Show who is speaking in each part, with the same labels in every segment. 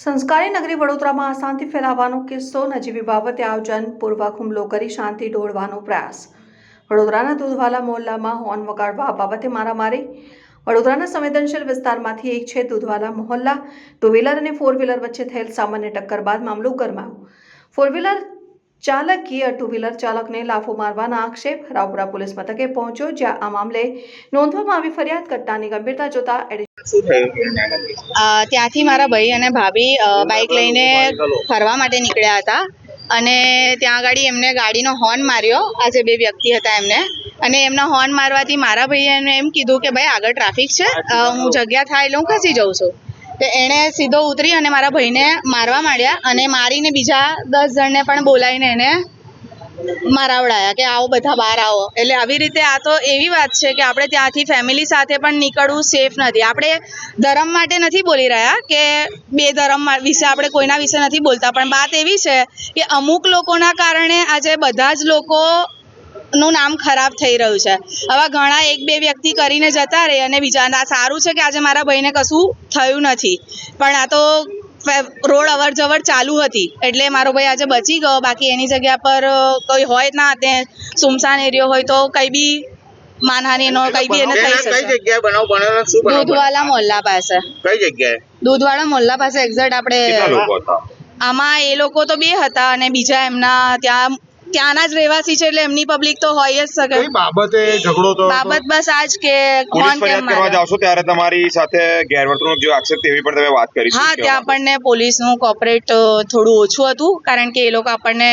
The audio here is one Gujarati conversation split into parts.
Speaker 1: સંસ્કારી નગરી વડોદરામાં અશાંતિ ફેલાવવાનો કિસ્સો નજીવી બાબતે આયોજન પૂર્વક હુમલો કરી શાંતિ દોડવાનો પ્રયાસ. વડોદરાના દૂધવાલા મોહલ્લામાં હોર્ન વગાડવા બાબતે મારામારી. વડોદરાના સંવેદનશીલ વિસ્તારમાંથી એક છે દૂધવાલા મોહલ્લા. ટુ વ્હીલર અને ફોર વ્હીલર વચ્ચે થયેલ સામાન્ય ટક્કર બાદ મામલો ગરમાયો. ફોર વ્હીલર ચાલકીય ટુ વ્હીલર ચાલકને લાફો મારવાના આક્ષેપ. રાવપુરા પોલીસ મથકે પહોંચ્યો જ્યાં આ મામલે નોંધવામાં આવી ફરિયાદ કરતાની ગંભીરતા જોતા
Speaker 2: ત્યાંથી મારા ભાઈ અને ભાભી બાઇક લઈને ફરવા માટે નીકળ્યા હતા અને ત્યાં આગળ એમને ગાડીનો હોર્ન માર્યો. આ જે બે વ્યક્તિ હતા એમને. અને એમના હોર્ન મારવાથી મારા ભાઈએ એને એમ કીધું કે ભાઈ આગળ ટ્રાફિક છે. હું જગ્યા થાય એટલે હું ખસી જાઉં છું. તો એણે સીધો ઉતરી અને મારા ભાઈને મારવા માંડ્યા અને મારીને બીજા દસ જણને પણ બોલાવીને એને મારાવડાયા કે આવો બધા બહાર આવો. એટલે આવી રીતે આ તો એવી વાત છે કે આપણે ત્યાંથી ફેમિલી સાથે પણ નીકળવું સેફ નથી. આપણે ધર્મ માટે નથી બોલી રહ્યા કે બે ધર્મ વિશે આપણે કોઈના વિશે નથી બોલતા. પણ વાત એવી છે કે અમુક લોકોના કારણે આજે બધા જ લોકો નું નામ ખરાબ થઈ રહ્યું છે. હવે ઘણા એક બે વ્યક્તિ કરીને જતા રહે અને બીજા ના સારું છે કે આજે મારા ભાઈને કશું થયું નથી. પણ આ તો રોડ અવર જવર ચાલુ હતી. એટલે મારો ભાઈ આજે બચી ગયો. બાકી એની જગ્યા પર કોઈ હોય ના તે સુમસાન એરિયો હોય તો કઈ બી માનહાનિનો કઈ બી એને થઈ
Speaker 3: કઈ
Speaker 2: શકે.
Speaker 3: જગ્યાએ બનાવ બનેલો શું બનાવ
Speaker 2: દૂધવાલા મોહલ્લા પાસે.
Speaker 3: કઈ જગ્યાએ?
Speaker 2: દૂધવાળા મોહલ્લા પાસે એક્ઝેક્ટ આપણે આમાં એ લોકો તો બે હતા અને બીજા એમના ત્યાં ત્યાંના જ રહેવાસી છે એટલે એમની પબ્લિક તો હોય જ શકે
Speaker 4: કઈ બાબતે ઝઘડો તો
Speaker 2: બાબત બસ આજ કે
Speaker 5: પોલીસ
Speaker 2: કોણ
Speaker 5: ફરિયાદ
Speaker 2: કેમ
Speaker 5: કરવા
Speaker 2: મારે
Speaker 5: જાવશો ત્યારે તમારી સાથે ગેરવર્તણૂક જે આક્ષેપ તેવી પણ તમે વાત કરી
Speaker 2: હા ત્યાં આપણને પોલીસનું કોપરેટ થોડું ઓછું હતું. કારણ કે એ લોકો આપણને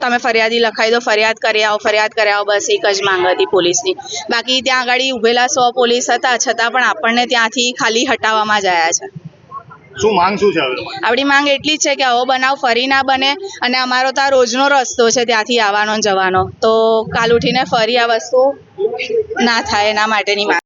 Speaker 2: તમે ફરિયાદી લખાઈ દો ફરિયાદ કરી આવો ફરિયાદ કરી આવો બસ એક જ માંગ હતી પોલીસની. બાકી ત્યાં આગળ ઉભેલા સો પોલીસ હતા છતાં પણ આપણને ત્યાંથી ખાલી હટાવવામાં જ આવ્યા છે.
Speaker 4: શું માંગ શું છે
Speaker 2: આપણી માંગ એટલી જ છે કે આવો બનાવ ફરી ના બને અને અમારો તો આ રોજનો રસ્તો છે ત્યાંથી આવવાનો જવાનો. તો કાલ ઉઠીને ફરી આ વસ્તુ ના થાય એના માટેની માંગ.